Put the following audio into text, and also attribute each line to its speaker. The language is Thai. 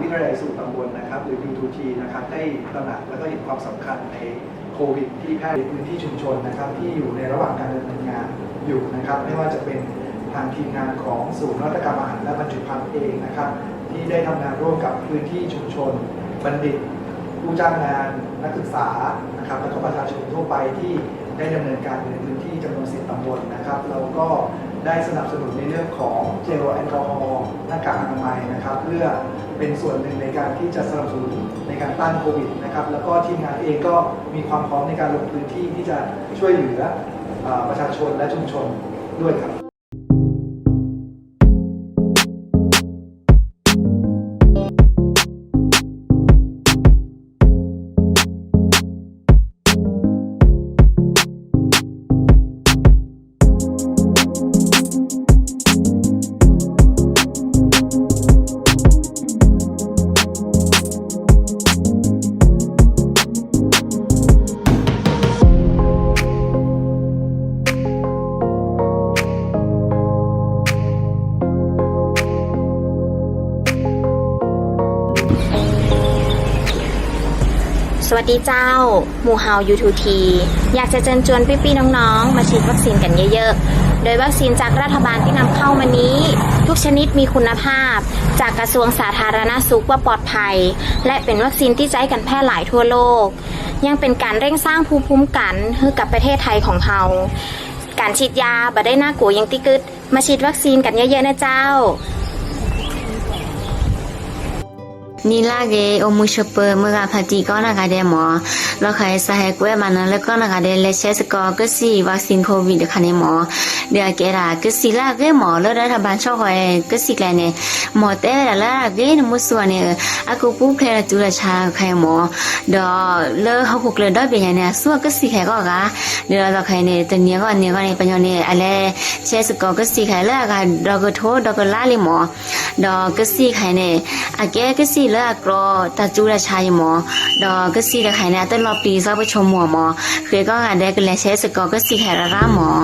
Speaker 1: วิทยาลัยสูตรตำบลนะครับ หรือ U2T นะครับได้ตระหนักและก็เห็นความสำคัญในโควิดที่แพร่ในพื้นที่ชุมชนนะครับ ที่อยู่ในระหว่างการดำเนินงานอยู่นะครับ ไม่ว่าจะเป็นทางทีมงานของศูนย์รัฐกรรมอาหารและบรรจุภัณฑ์เองนะครับ ที่ได้ทำงานร่วมกับพื้นที่ชุมชน บัณฑิต ผู้จ้างงานนักศึกษานะครับและก็ประชาชนทั่วไปที่ได้ดำเนินการในพื้นที่จำนวนสิบตำบลนะครับแล้วก็ ได้สนับสนุนในเรื่องของเจลแอลกอฮอล์หน้ากากอนามัยนะครับ เพื่อเป็นส่วนหนึ่งในการที่จะสนับสนุนในการต้านโควิดนะครับ แล้วก็ทีมงานเองก็มีความพร้อมในการลงพื้นที่ที่จะช่วยเหลือเอ่อประชาชนและชุมชนด้วยครับ
Speaker 2: สวัสดีเจ้า หมู่เฮา U2T อยากจะเชิญชวนพี่ๆน้องๆ มาฉีดวัคซีนกันเยอะๆ โดยวัคซีนจากรัฐบาลที่นำเข้ามานี้ ทุกชนิดมีคุณภาพ จากกระทรวงสาธารณสุขว่าปลอดภัย และเป็นวัคซีนที่ใช้กันแพร่หลายทั่วโลก ยังเป็นการเร่งสร้างภูมิคุ้มกันให้กับประเทศไทยของเราการฉีดยาบ่ได้น่ากลัวยังติกึดมาฉีดวัคซีนกันเยอะๆนะเจ้า
Speaker 3: နီလာကေအမှုရှပမကဖတီကောနာကတဲ့မောလောက်ခိုင်ဆဟဲကွဲမနလက်ကောနာကတဲ့လက်ချက်စကောကစီဝက်ဆင်ကိုဗစ်ခနေမောဒီကဲရာကစီလာကေမောလရထဘန်ချောခွဲကစီကလည်းနေမောတဲရလာကေနမှုစွာနေအခုပူဖဲတူရချာခိုင်မောဒေါ်လေဟခုကလဒေါ်ပညာနေစွာကစီခဲကောကဒီတော့ခိုင်နေတနေကနေကနေပညာနေအလဲချက်စကောကစီခဲလာကဒေါ်ကထိုးဒေါ်ကလာလီမော ဒေါ်ကစီခိုင်နေအကဲကစီလကရတကျူရချာယမောဒေါ်ကစီတခိုင်နေတလော်ပီစောပချုံမောမောခေကောကတဲ့ကလည်းချက်စကောကစီခဲရရာမော